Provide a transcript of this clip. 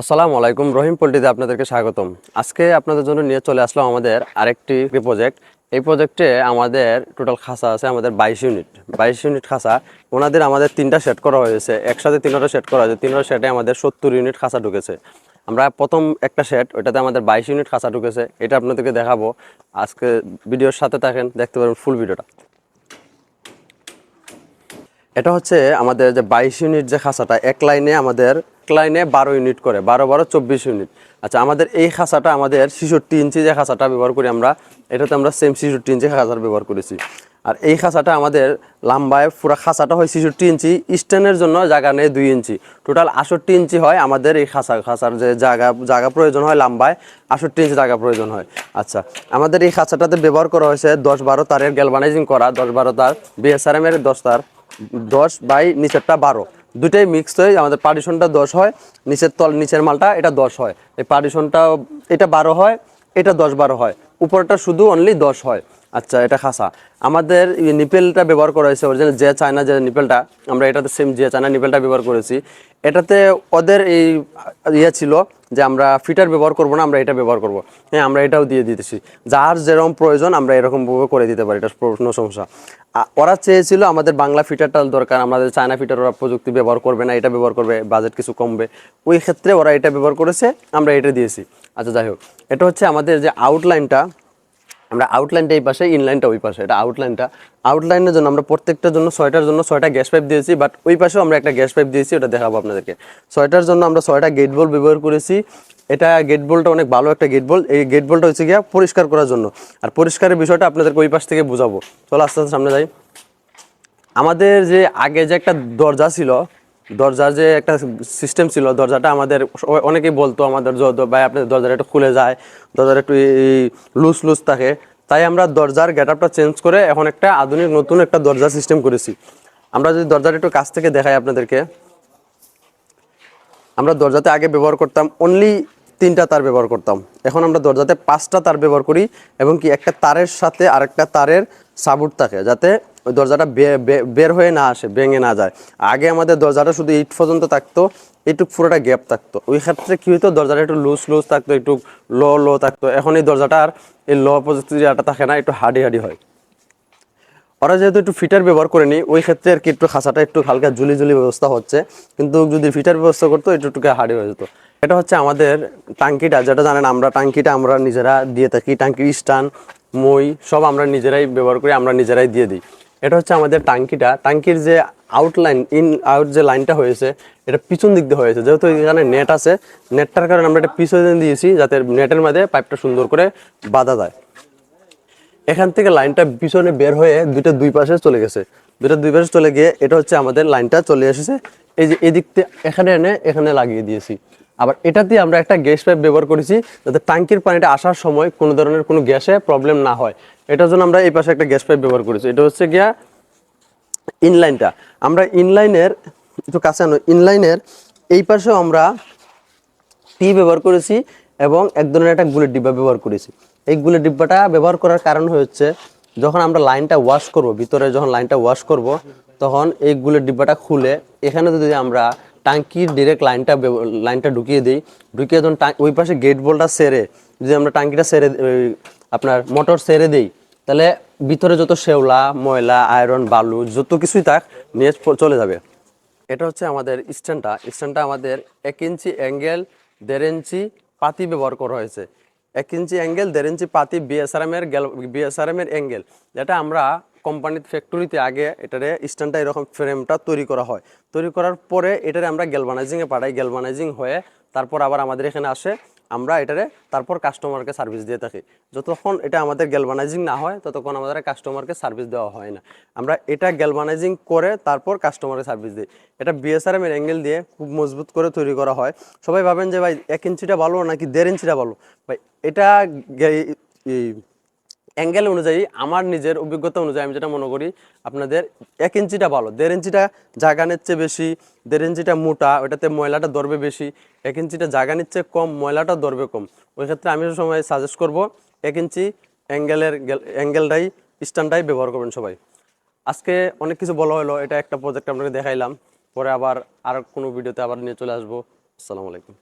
আসসালামু আলাইকুম। রহিম পোল্ট্রিতে আপনাদেরকে স্বাগতম। আজকে আপনাদের জন্য নিয়ে চলে আসলাম আমাদের আরেকটি প্রজেক্ট এই প্রজেক্টে আমাদের টোটাল খাসা আছে আমাদের বাইশ ইউনিট বাইশ ইউনিট খাসা, ওনাদের আমাদের তিনটা সেট করা হয়েছে। একসাথে তিনটা সেট করা হয়েছে। তিনটা সেটে আমাদের সত্তর ইউনিট খাসা ঢুকেছে। আমরা প্রথম একটা সেট ওইটাতে আমাদের বাইশ ইউনিট খাসা ঢুকেছে। এটা আপনাদেরকে দেখাবো। আজকে ভিডিওর সাথে থাকেন, দেখতে পারেন ফুল ভিডিওটা। এটা হচ্ছে আমাদের যে বাইশ ইউনিট যে খাঁচাটা এক লাইনে আমাদের লাইনে বারো ইউনিট করে, বারো বারো চব্বিশ ইউনিট আচ্ছা আমাদের এই খাঁচাটা আমাদের ছেষট্টি ইঞ্চি যে খাঁচাটা ব্যবহার করি আমরা, এটাতে আমরা সেম ছেষট্টি ইঞ্চি খাঁচার ব্যবহার করেছি। আর এই খাঁচাটা আমাদের লম্বায় পুরো খাঁচাটা হয় ছেষট্টি ইঞ্চি স্ট্যান্ডের জন্য জায়গা নেই দুই ইঞ্চি টোটাল আষট্টি ইঞ্চি হয় আমাদের এই খাঁচা, খাঁচার যে জায়গা জায়গা প্রয়োজন হয় লম্বায়, আষট্টি ইঞ্চি জায়গা প্রয়োজন হয়। আচ্ছা আমাদের এই খাঁচাটাতে ব্যবহার করা হয়েছে দশ বারো তারের গ্যালভানাইজিং করা, দশ বারো তার বিএসআরএম এর দশ তার, দশ বাই নিচেরটা বারো। দুটাই মিক্স হয়ে, আমাদের পার্টিশনটা দশ হয়, নিচের তল, নিচের মালটা, এটা দশ হয়। এই পার্টিশনটা এটা বারো হয়, এটা দশ বারো হয়। উপরটা শুধু অনলি দশ হয়। আচ্ছা এটা খাসা। আমাদের নিপেলটা ব্যবহার করা হয়েছে অরিজিনাল যে চায়না যে নিপেলটা, আমরা এটাতে সেম যে চায়না নিপেলটা ব্যবহার করেছি। এটাতে ওদের এই ইয়ে ছিল যে আমরা ফিটার ব্যবহার করব না, আমরা এটা ব্যবহার করব। হ্যাঁ আমরা এটাও দিয়ে দিতেছি। যার যেরকম প্রয়োজন, আমরা এরকমভাবে করে দিতে পারি, এটা কোনো সমস্যা। ওরা চেয়েছিল আমাদের বাংলা ফিটারটা দরকার, আমাদের চায়না ফিটার ওরা প্রযুক্তি ব্যবহার করবে না, এটা ব্যবহার করবে বাজেট কিছু কমবে। ওই ক্ষেত্রে ওরা এটা ব্যবহার করেছে, আমরা এটা দিয়েছি। আচ্ছা যাই হোক, এটা হচ্ছে আমাদের যে আউটলাইনটা আমরা আউটলাইনটা এই পাশে ইনলাইনটা ওই পাশে। এটা আউটলাইনটা আউটলাইনের জন্য আমরা প্রত্যেকটার জন্য ছয়টার জন্য ছয়টা গ্যাস পাইপ দিয়েছি বাট ওই পাশেও আমরা একটা গ্যাস পাইপ দিয়েছি, ওটা দেখাবো আপনাদেরকে। ছয়টার জন্য আমরা ছয়টা গেট বল ব্যবহার করেছি। এটা গেট বলটা অনেক ভালো একটা গেট বল এই গেট বলটা হচ্ছে গিয়া পরিষ্কার করার জন্য। আর পরিষ্কারের বিষয়টা আপনাদেরকে ওই পাশ থেকে বোঝাবো। চলো আস্তে আস্তে সামনে যাই। আমাদের যে আগে যে একটা দরজা ছিল দরজার যে একটা সিস্টেম ছিল, দরজাটা আমাদের অনেকেই বলতো আমাদের ভাই আপনাদের দরজাটা একটু খুলে যায়, দরজাটা একটু লুজ লুজ থাকে। তাই আমরা দরজার গেট আপটা চেঞ্জ করে এখন একটা আধুনিক, নতুন একটা দরজা সিস্টেম করেছি। আমরা যদি দরজাটা একটু কাছ থেকে দেখাই আপনাদেরকে। আমরা দরজাতে আগে ব্যবহার করতাম অনলি তিনটা তার ব্যবহার করতাম। এখন আমরা দরজাতে পাঁচটা তার ব্যবহার করি এবং কি একটা তারের সাথে আরেকটা তারের সাবুট থাকে, যাতে ওই দরজাটা বের হয়ে না আসে, ভেঙে না যায়। আগে আমাদের দরজাটা শুধু এইট পর্যন্ত থাকতো, এইটুক পুরোটা গ্যাপ থাকতো। ওই ক্ষেত্রে কী হতো দরজাটা একটু লুজ লুজ থাকতো, একটু লো লো থাকতো। এখন এই দরজাটা আর এই লো প্রযুক্তিটা থাকে না, একটু হাডি হাডি হয়। ওরা যেহেতু একটু ফিটার ব্যবহার করে নি ওই ক্ষেত্রে আর কি একটু খাঁচাটা একটু হালকা ঝুলি ঝুলি ব্যবস্থা হচ্ছে। কিন্তু যদি ফিটার ব্যবস্থা করতো, একটু একটু হাড়ি হয়ে যেত। এটা হচ্ছে আমাদের টাঙ্কিটা যেটা জানেন আমরা টাঙ্কিটা আমরা নিজেরা দিয়ে থাকি। টাঙ্কির স্টান, মই, সব আমরা নিজেরাই ব্যবহার করি, আমরা নিজেরাই দিয়ে দিই। এটা হচ্ছে আমাদের টাঙ্কিটা। টাঙ্কির যে আউটলাইন ইন আউট যে লাইনটা হয়েছে, এটা পিছন দিক দিয়ে হয়েছে। যেহেতু এখানে নেট আছে নেটটার কারণে আমরা এটা পিছনে দিয়েছি, যাতে নেটের মাঝে পাইপটা সুন্দর করে বাঁধা যায়। এখান থেকে লাইনটা পিছনে বের হয়ে দুইটা দুই পাশে চলে গেছে। দুইটা দুই পাশে চলে গিয়ে এটা হচ্ছে আমাদের লাইনটা চলে এসেছে। এই যে এদিক থেকে এখানে এনে এখানে লাগিয়ে দিয়েছি। আবার এটা দিয়ে আমরা একটা গ্যাস পাইপ ব্যবহার করেছি যাতে ট্যাঙ্কির পানিটা আসার সময় কোনো ধরনের কোনো গ্যাসে প্রবলেম না হয়। এটার জন্য আমরা এই পাশে একটা গ্যাস পাইপ ব্যবহার করেছি। এটা হচ্ছে গিয়া ইনলাইনটা। আমরা ইনলাইনের, একটু কাছে আনো, ইনলাইনের এই পাশেও আমরা টি ব্যবহার করেছি এবং এক ধরনের একটা গুলের ডিব্বা ব্যবহার করেছি। এই গুলের ডিব্বাটা ব্যবহার করার কারণ হচ্ছে যখন আমরা লাইনটা ওয়াশ করব, ভিতরে যখন লাইনটা ওয়াশ করব, তখন এই গুলের ডিব্বাটা খুলে এখানে যদি আমরা টাঙ্কির ডিরেক্ট লাইনটা লাইনটা ঢুকিয়ে দিই। ঢুকিয়ে যখন ওই পাশে গেট বলটা সেরে, যদি আমরা টাঙ্কিটা সেরে আপনার মোটর সেরে দিই, তাহলে ভিতরে যত শেওলা, ময়লা আয়রন বালু, যত কিছুই থাক, নিয়ে চলে যাবে। এটা হচ্ছে আমাদের স্ট্যান্ডটা। স্ট্যান্ডটা আমাদের এক ইঞ্চি অ্যাঙ্গেল দেড় ইঞ্চি পাতি ব্যবহার করা হয়েছে। এক ইঞ্চি অ্যাঙ্গেল দেড় ইঞ্চি পাতি বিএসআরএম এর গেল বিএসআরএম এর অ্যাঙ্গেল যেটা আমরা কোম্পানির ফ্যাক্টরিতে আগে এটারে স্ট্যান্ডটা এরকম ফ্রেমটা তৈরি করা হয়। তৈরি করার পরে এটারে আমরা গ্যালভানাইজিংয়ে পাঠাই। গ্যালভানাইজিং হয়ে তারপর আবার আমাদের এখানে আসে, আমরা এটারে তারপর কাস্টমারকে সার্ভিস দিয়ে থাকি। যতক্ষণ এটা আমাদের গ্যালভানাইজিং না হয়, ততক্ষণ আমাদের কাস্টমারকে সার্ভিস দেওয়া হয় না। আমরা এটা গ্যালভানাইজিং করে তারপর কাস্টমারকে সার্ভিস দিই। এটা বিএসআরএম এর অ্যাঙ্গেল দিয়ে খুব মজবুত করে তৈরি করা হয়। সবাই ভাবেন যে, ভাই, এক ইঞ্চিটা ভালো নাকি দেড় ইঞ্চিটা ভালো? ভাই, এটা অ্যাঙ্গেল অনুযায়ী, আমার নিজের অভিজ্ঞতা অনুযায়ী আমি যেটা মনে করি, আপনাদের এক ইঞ্চিটা ভালো, দেড় ইঞ্চিটা জায়গা নিচ্ছে বেশি, দেড় ইঞ্চিটা মোটা ওটাতে ময়লাটা ধরবে বেশি, এক ইঞ্চিটা জায়গা নিচ্ছে কম, ময়লাটা ধরবে কম। ওই ক্ষেত্রে আমি সময় সাজেস্ট করব, এক ইঞ্চি অ্যাঙ্গেলের অ্যাঙ্গেলটাই স্ট্যান্ডটাই ব্যবহার করবেন সবাই। আজকে অনেক কিছু বলা হলো, এটা একটা প্রজেক্ট আপনাকে দেখাইলাম, পরে আবার আর কোনো ভিডিওতে আবার নিয়ে চলে আসব। আসসালামু আলাইকুম।